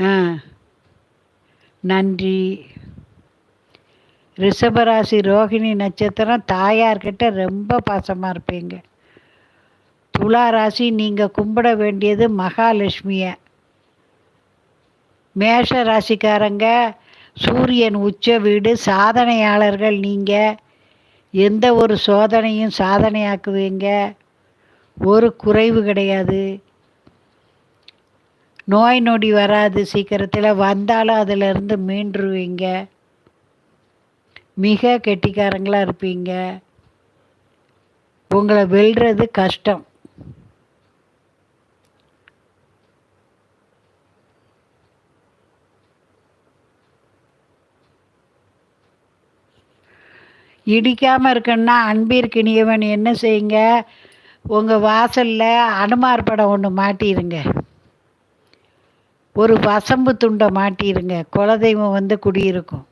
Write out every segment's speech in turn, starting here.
ஆ. நன்றி. ரிஷபராசி ரோகிணி நட்சத்திரம் தாயார்கிட்ட ரொம்ப பாசமாக இருப்பீங்க. துலா ராசி நீங்கள் கும்பிட வேண்டியது மகாலட்சுமியை. மேஷ ராசிக்காரங்க சூரியன் உச்ச வீடு சாதனையாளர்கள் நீங்கள் எந்த ஒரு சோதனையும் சாதனையாக்குவீங்க. ஒரு குறைவு கிடையாது. நோய் நொடி வராது சீக்கிரத்தில் வந்தாலும் அதிலிருந்து மீண்டுருவீங்க. மிக கெட்டிக்காரங்களாக இருப்பீங்க. உங்களை வெல்றது கஷ்டம். இடிக்காமல் இருக்கணுன்னா அன்பிற்கினியவன் என்ன செய்யுங்க? உங்கள் வாசலில் அனுமார் படம் ஒன்று மாட்டிடுங்க ஒரு வசம்பு துண்டை மாட்டிடுங்க குலதெய்வம் வந்து குடியிருக்கும்.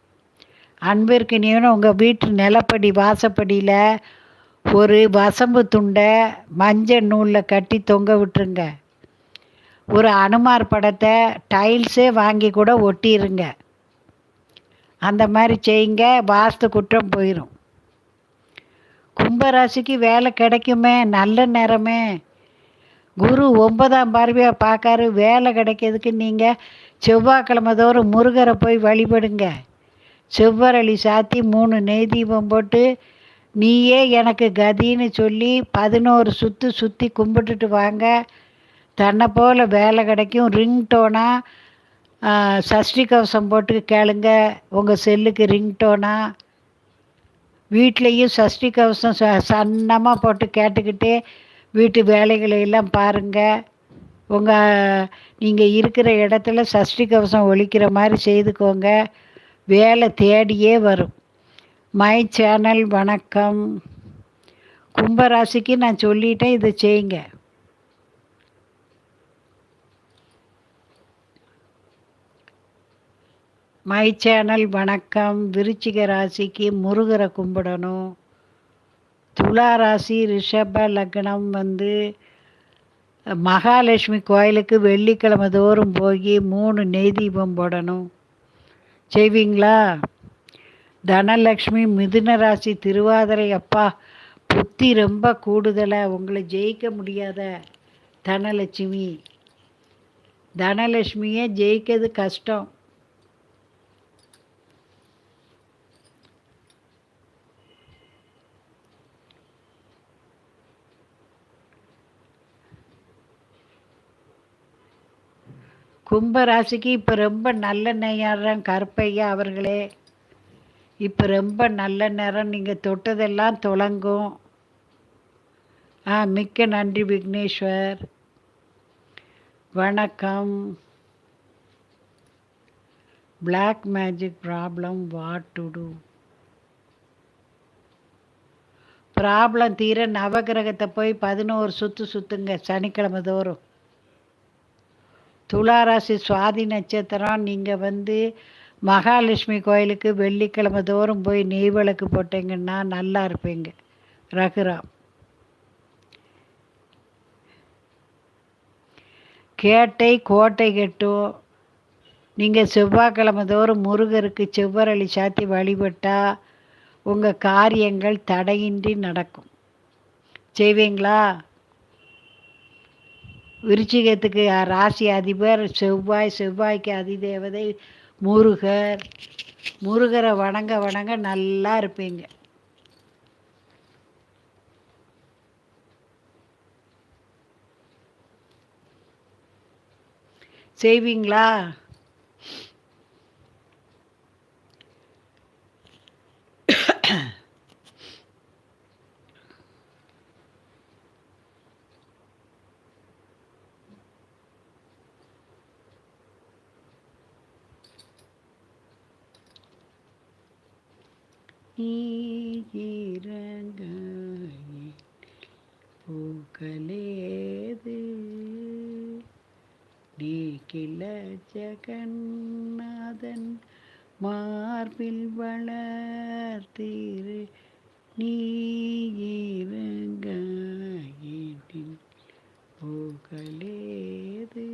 அன்பிற்கினியவன் உங்கள் வீட்டு நிலப்படி வாசப்படியில் ஒரு வசம்பு துண்டை மஞ்சள் நூலில் கட்டி தொங்க விட்டுருங்க. ஒரு அனுமார் படத்தை டைல்ஸே வாங்கி கூட ஒட்டிடுங்க அந்த மாதிரி செய்யுங்க வாஸ்து குற்றம் போயிடும் கும்பராசிக்கு வேலை கிடைக்குமே நல்ல நேரமே. குரு ஒன்பதாம் பார்வையாக பார்க்காரு வேலை கிடைக்கிறதுக்கு நீங்கள் செவ்வாய்க்கிழமை தோறும் முருகரை போய் வழிபடுங்க. செவ்வரளி சாத்தி மூணு நெய் தீபம் போட்டு நீயே எனக்கு கதின்னு சொல்லி பதினோரு சுற்று சுற்றி கும்பிட்டுட்டு வாங்க. தன்னை போல் வேலை கிடைக்கும். ரிங்டோனாக சஷ்டி கவசம் போட்டு கேளுங்க. உங்கள் செல்லுக்கு ரிங்டோனாக வீட்லேயும் சஷ்டி கவசம் ச சன்னமாக போட்டு கேட்டுக்கிட்டே வீட்டு வேலைகளை எல்லாம் பாருங்கள் உங்கள் நீங்கள் இருக்கிற இடத்துல சஷ்டி கவசம் ஒழிக்கிற மாதிரி செய்துக்கோங்க. வேலை தேடியே வரும். மை சேனல் வணக்கம். கும்பராசிக்கு நான் சொல்லிட்டேன் இதை செய்யுங்க. மை சேனல் வணக்கம். விருச்சிக ராசிக்கு முருகரை கும்பிடணும். துலா ராசி ரிஷப லக்னம் வந்து மகாலட்சுமி கோயிலுக்கு வெள்ளிக்கிழமை தோறும் போய் மூணு நெய் தீபம் போடணும். செய்வீங்களா? தனலக்ஷ்மி மிதுன ராசி திருவாதிரை அப்பா புத்தி ரொம்ப கூடுதலாக உங்களை ஜெயிக்க முடியாத தனலட்சுமி. தனலட்சுமியை ஜெயிக்கிறது கஷ்டம். கும்பராசிக்கு இப்போ ரொம்ப நல்ல நேரம் கருப்பையா அவர்களே. இப்போ ரொம்ப நல்ல நேரம். நீங்கள் தொட்டதெல்லாம் தொடங்கும் ஆ மிக்க நன்றி விக்னேஸ்வர். வணக்கம். Black magic problem what to do problem தீர நவகிரகத்தை போய் பதினோரு சுற்று சுற்றுங்க சனிக்கிழமை தோறும். துளாராசி சுவாதி நட்சத்திரம் நீங்கள் வந்து மகாலட்சுமி கோயிலுக்கு வெள்ளிக்கிழமை தோறும் போய் நெய் விளக்கு போட்டீங்கன்னா நல்லா இருப்பீங்க. ரகுராம். கேட்டை கோட்டை கட்டும். நீங்கள் செவ்வாய்க்கிழமை தோறும் முருகருக்கு செவ்வரளி சாத்தி வழிபட்டால் உங்கள் காரியங்கள் தடையின்றி நடக்கும். செய்வீங்களா? விருச்சிகத்துக்கு ராசி அதிபர் செவ்வாய் செவ்வாய்க்கு அதிதேவதை முருகர். முருகரை வணங்க வணங்க நல்லா இருப்பீங்க. செய்வீங்களா? நீரங்காயே பூக்களேது. நீக்கில ஜெகநாதன் மார்பில் வளர்த்திரு. நீரங்காயின் பூக்களேது.